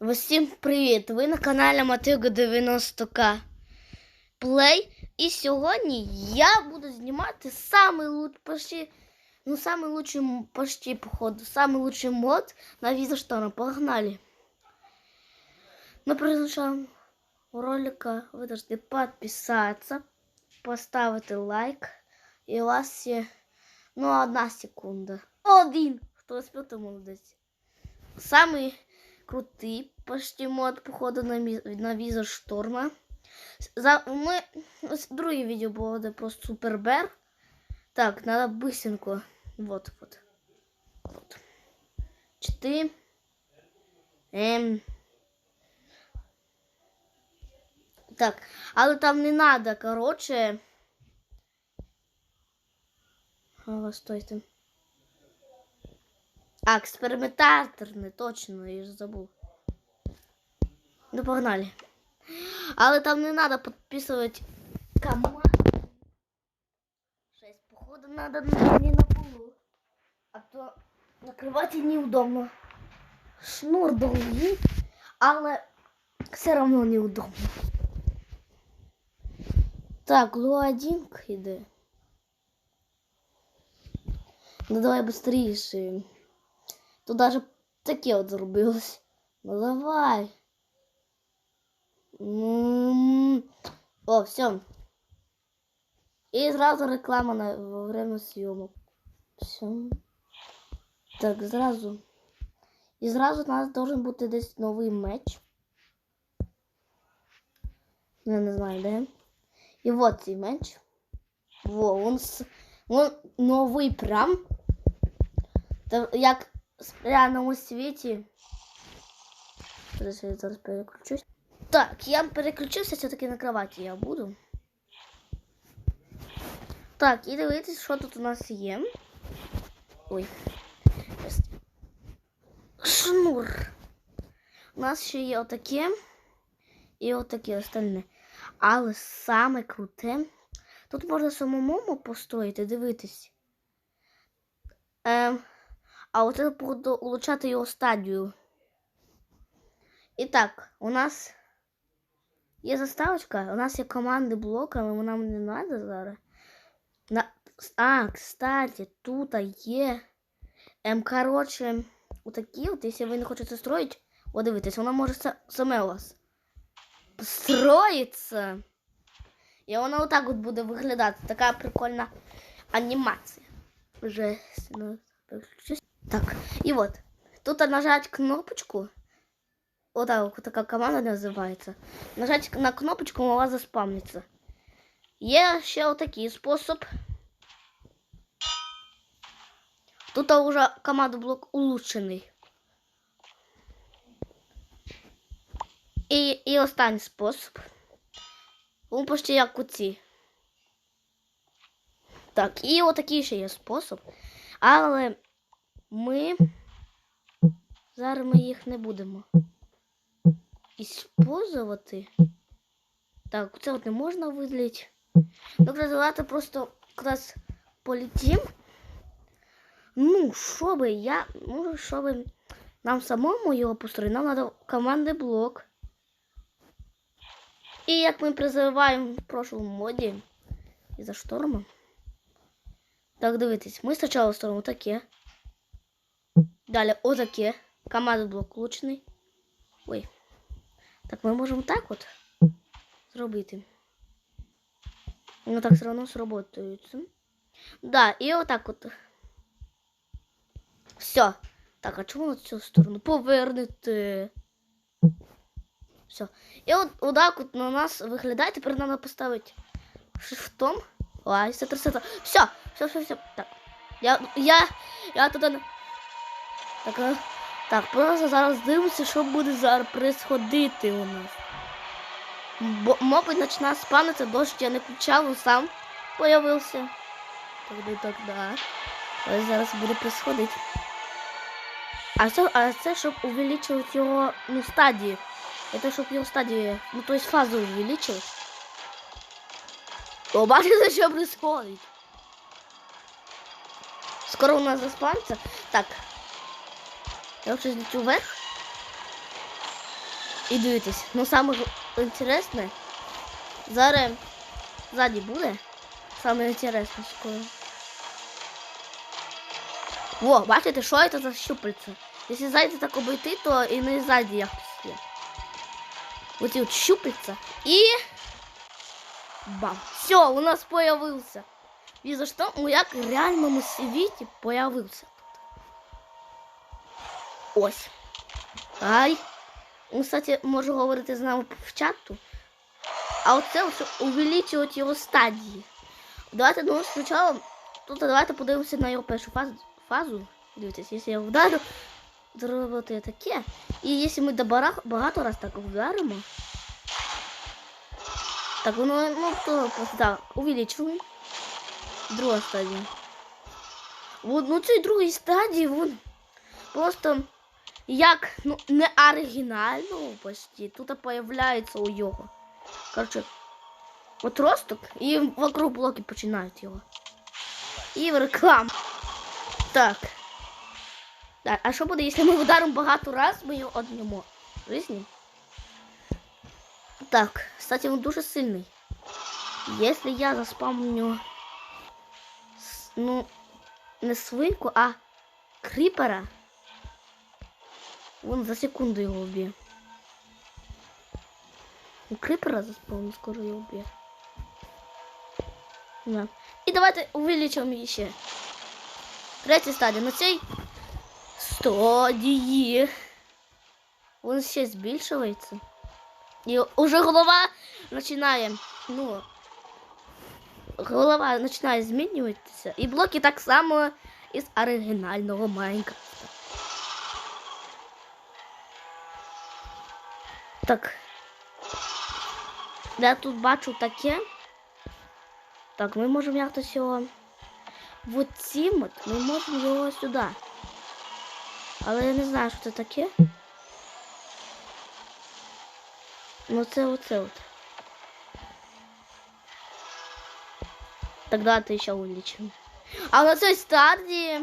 Усім привіт! Ви на каналі Мотиго 90К Play. І сьогодні я буду знімати самий луч, почти, ну, самый лучший м- почти, походу, самый лучший мод на Визашторм. Погнали! Мы продолжаем у ролика. Ви должны подписаться, поставити лайк. І у вас є, ну, одна секунда. Один! Хто успів, то молодець. Самый крутий почти мод походу на, на візор шторма. За, ми, ось друге відео було де про Супербер. Так, надо быстренько. Вот, вот. Вот. Чти. Ем. Так, але там не надо, короче. А, стойте. А, експериментаторний, точно, я ж забув. Ну, погнали. Але там не треба підписувати команду. Шесть, походу, надо не не на полу. А то накривати неудобно. Шнур довгий, але все одно неудобно. Так, луадинг іде. Ну давай быстрее. Тут даже таке от зробилось. Ну давай. О, все. І зразу реклама на во время зйомок. Все. Так, зразу. І зразу у нас должен бути десь новий меч. Я не знаю, де. І от цей меч. Во, він, с- він новий прям. Та, як реальному світі. Зараз я зараз переключусь. Так, я переключився все-таки на кроваті я буду. Так, і дивитись, що тут у нас є. Ой. Шнур. У нас ще є отаке і отаке остальне. Але саме круте. Тут можна самому постояти, дивитись. Ем, а от це буду улучшати його стадію. І так, у нас є заставочка, у нас є команди блок, але нам не треба зараз. На... А, кстати, тут є. Ем, коротше, отакі от, якщо ви не хочете строїть, о, дивитесь, вона може са- саме у вас строїться. І вона отак от буде виглядати. Така прикольна анімація. Вже ну. Так, і от. Тут нажать кнопочку. Вот так вот такая команда называется. Нажать на кнопочку, у вас заспавнится. Є ще отакий спосіб. Тут уже команда блок улучшений. І, і останній спосіб. Він почти як у ці. Так, і отакий ще є спосіб. Але ми зараз ми їх не будемо іспользувати. Так, це от не можна видалити. Добре, давайте просто якраз полетім. Ну, щоб я, ну, щоб нам самому його построїти, нам треба команди блок. І як ми призиваємо в прошлому моді із-за шторму. Так, дивитесь, ми спочатку створимо таке. Далі отаке. Команда блок влучений. Ой. Так, ми можемо так от зробити. Ну так все одно сработається. Да, і отак от. Все. Так, а чому на цю сторону? Повернете. Все. І от отак от на нас виглядає. Тепер треба поставити шифтом. Ой, все, все, все. Все, все, все. Так. Я, я, я туди. Так, так, просто зараз дивимося, що буде зараз происходити у нас. Бо, мабуть, почне спавнитися дощ, я не включав, він сам появився. Так, да, так, да. Ось зараз буде происходити. А це, а це щоб увеличувати його ну, стадії. Это щоб його стадії, ну то есть фазу увеличивать. О, бачите, що происходит? Скоро у нас заспавнится. Так. Я вообще лечу вверх. І дивитесь, ну саме г- інтересне, зараз ззаді буде. Саме інтересне скоро. Во, бачите, що це за щупальце? Якщо ззаді так обійти, то і не ззаді якось є. Оці от щупальця. І... Бам! Все, у нас появився. І за що у як в реальному світі появився. Ось. Ай. Він, кстати, може говорити з нами в чату. А оце ось увеличують його стадії. Давайте ну, спочатку. Тут давайте подивимося на його першу фазу. фазу. Дивіться, якщо я вдарю, зробити таке. І якщо ми до бара- багато раз так вдаримо. Так, воно, ну, то просто так, увеличуємо. Друга стадія. От, ну цій другій стадії він просто як ну, не оригінально почти. Тут появляється у його. Короче, отросток і вокруг блоки починають його. І в рекламу. Так. Так, а що буде, якщо ми вдаримо багато раз, ми його однемо? Жизни? Так, кстати, він дуже сильний. Если я заспамню, ну, не свинку, а крипера, он за секунду его убьет. Ну, крипера заспамню, скоро его убьет. Да. І давайте увеличимо ще. Третя стадія. На цій стадії. Він ще збільшується. І уже голова починає, ну, голова починає змінюватися. І блоки так само із оригінального Майнкрафта. Так. Я тут бачу таке. Так, ми можемо якось його. Вот цим от ми можемо його сюди. Але я не знаю, що це таке. Ну це оце от. Тогда ти ще увеличимо. А на цій стадії.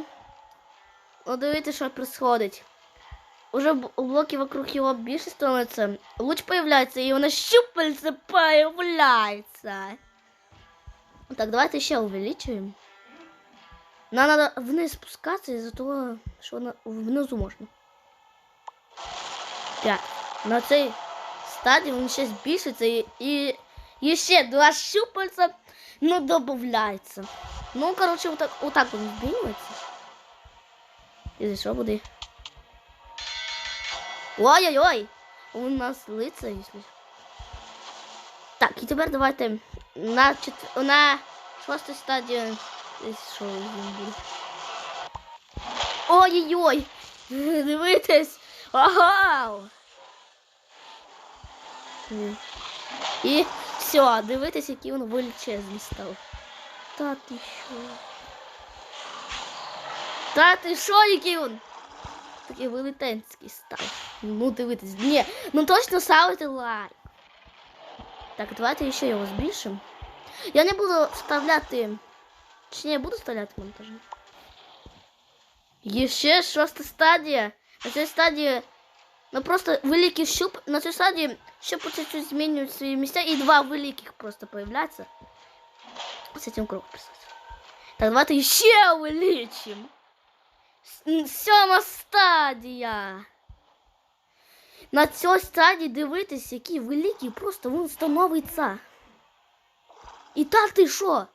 Ну, дивіться, що происходить. Уже б- блоки вокруг його більше становиться. Луч появляється, і воно щупальце появляється. Так, давайте ще увеличуємо. Нам надо вниз спускатися із-за того, що на... внизу можна. П'ять. На цій стадії він ще збільшиться і, і, і ще два щупальця ну, додається. Ну, коротше, отак, отак він змінюється. І за що буде? Ой-ой-ой! У нас лица, якщо. Так, і тепер давайте на четвер... на шостій стадії. Десь Що? Ой-ой-ой! Дивитесь! М. І все, дивитесь, який він величезний став. Та ти що? Та ти що, який він? Такий велетенський став. Ну дивитесь. Ні, ну точно ставити лайк. Так, давайте ще його збільшимо. Я не буду вставляти. Чи не буду вставляти монтажі. Є ще шоста стадія. На цій стадії. Ну просто великий щуп. На цій стадії щупи чуть-чуть змінюють свої місця і два великих просто появляться. З цим крок писати. Так, давайте ще увеличимо. С- Сьома стадія. На цій стадії дивитись, який великий, просто він становиться. І так ти що?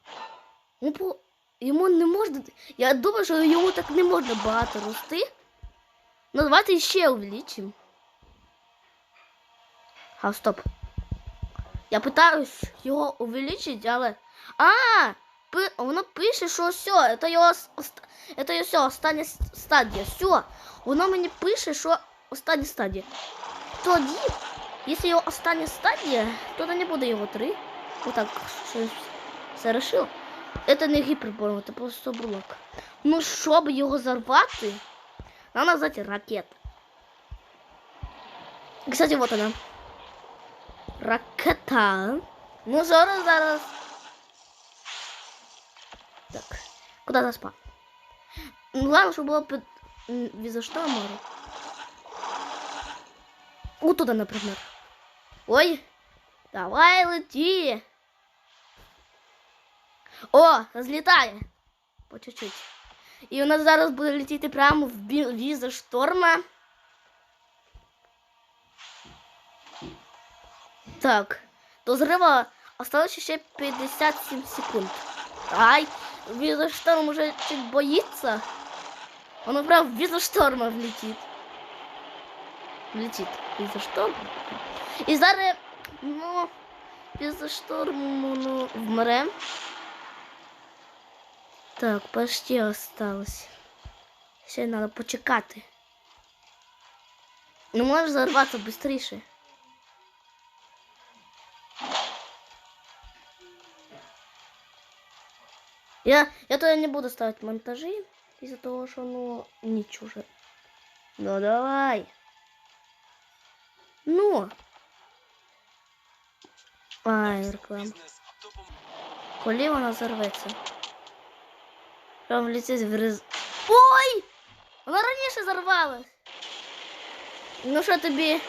Ну, по... Йому не можна. Я думаю, що йому так не можна багато рости. Ну, давайте ще увеличимо. А, стоп. Я питаюсь його увеличити, але. А! Пи... Воно пише, що все, це його с- ост... це його все, остання с- стадія. Все. Воно мені пише, що остання стадія. Тоді, якщо його остання стадія, то не буде його три. Отак щось все решило. Це не гіпербором, це просто блок. Ну, щоб його зарвати, нам назвати ракета. Кстати, вот она. Ракета. Ну, зараз, зараз. Так, куда заспа? Ну, главное, чтобы было под... м, Виза что, море? Отуда, наприклад. Ой. Давай лети. О, розлітає. По чуть-чуть. І у нас зараз буде летіти прямо в бі- віза шторма. Так. До зрива осталось ще 57 секунд. Ай, віза шторм уже чуть боїться. Воно прям в віза шторма влетить. Влетить. Віза шторм. І зараз, ну, віза шторму, ну, вмре. Так, почти осталось. Ще треба почекати. Ну можеш зарватися швидше. Я, я туда не буду ставить монтажи из-за того, что ну ничего уже. Ну давай. Ну. Ай, реклама. Коли вона зарветься. Прям летить в рез... Ой! Вона раніше зарвалась. Ну що тобі?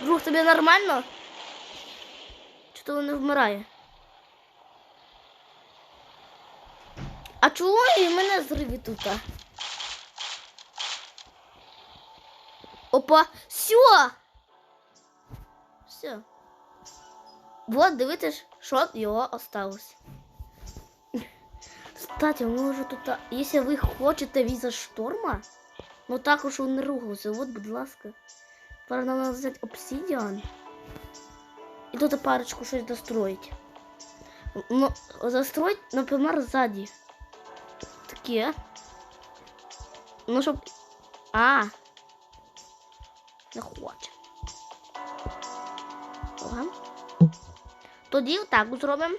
Друг, тобі нормально? Чи то не вмирає? А чого і мене зриви тут? Опа, все. Все. Вот, дивитесь, що його осталось. Кстати, може тут, якщо ви хочете віза шторма, ну так уж він не ругався, от, будь ласка. Тепер нам треба взяти обсидіан. І тут парочку щось достроїть. Ну, застроить, наприклад, ззаді. Таке. Ну, щоб... А. Не хоче. Ладно. Тоді отак зробимо.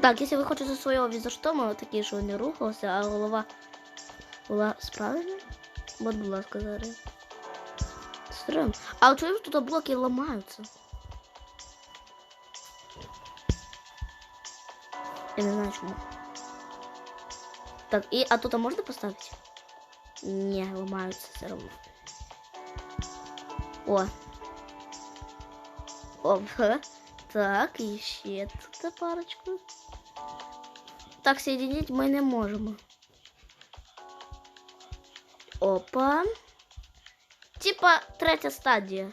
Так, якщо ви хочете свого візаштому, такий, що не рухався, а голова була справжня. От, будь ласка, зараз. Стрим. А от чому тут блоки ламаються? Я не знаю чому. Так, і а тут можна поставити? Ні, ламаються все одно. О. Опа. Так, і ще тут парочку. Так, соединить ми не можемо. Опа. Типа третя стадія.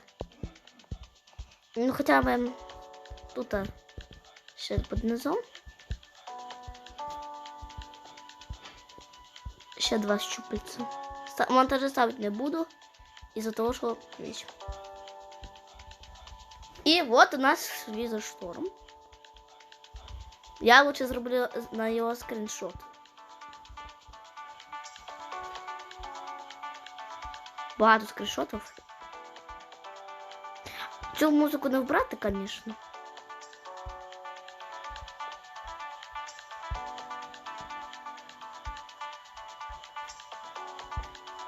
Ну, хоча б тут ще під низом. Ще два щупальця. Монтажі ставити не буду. Із-за того, що віч. І от у нас візошторм. Я лучше зроблю на його скріншот. Багато скріншотів. Цю музику не вбрати, звісно.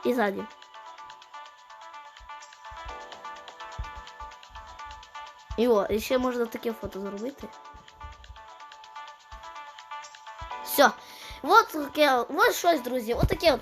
І ззаді. І о, і ще можна таке фото зробити. Все. Вот таке, вот щось, друзі, от таке от